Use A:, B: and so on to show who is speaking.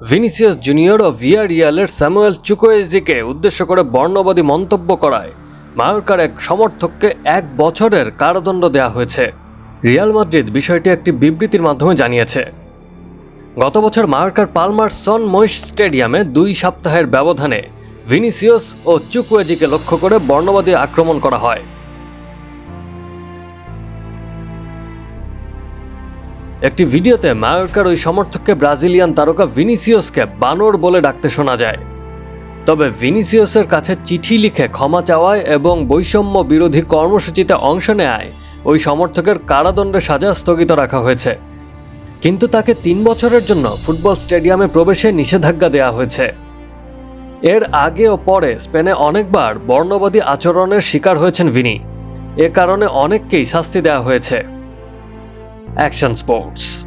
A: Vinicius Junior ও ভিয়ারিয়ালের Samuel চুকোয়েজিকে উদ্দেশ্য করে বর্ণবাদী মন্তব্য করায় মায়োরকার এক সমর্থককে এক বছরের কারাদণ্ড দেওয়া হয়েছে। রিয়াল মাদ্রিদ বিষয়টি একটি বিবৃতির মাধ্যমে জানিয়েছে। গত বছর মায়োরকার পালমার সন মহিষ স্টেডিয়ামে দুই সপ্তাহের ব্যবধানে ভিনিসিয়াস ও চুকুয়েজিকে লক্ষ্য করে বর্ণবাদী আক্রমণ করা হয়। একটি ভিডিওতে মায়োরকার ওই সমর্থককে ব্রাজিলিয়ান তারকা ভিনিসিয়াসকে বানর বলে ডাকতে শোনা যায়। তবে ভিনিসিয়াসের কাছে চিঠি লিখে ক্ষমা চাওয়ায় এবং বৈষম্য বিরোধী কর্মসূচিতে অংশ নেয় ওই সমর্থকের কারাদণ্ডের সাজা স্থগিত রাখা হয়েছে। কিন্তু তাকে তিন বছরের জন্য ফুটবল স্টেডিয়ামে প্রবেশে নিষেধাজ্ঞা দেওয়া হয়েছে। এর আগে ও পরে স্পেনে অনেকবার বর্ণবাদী আচরণের শিকার হয়েছেন ভিনি। এ কারণে অনেককেই শাস্তি দেওয়া হয়েছে। action sports.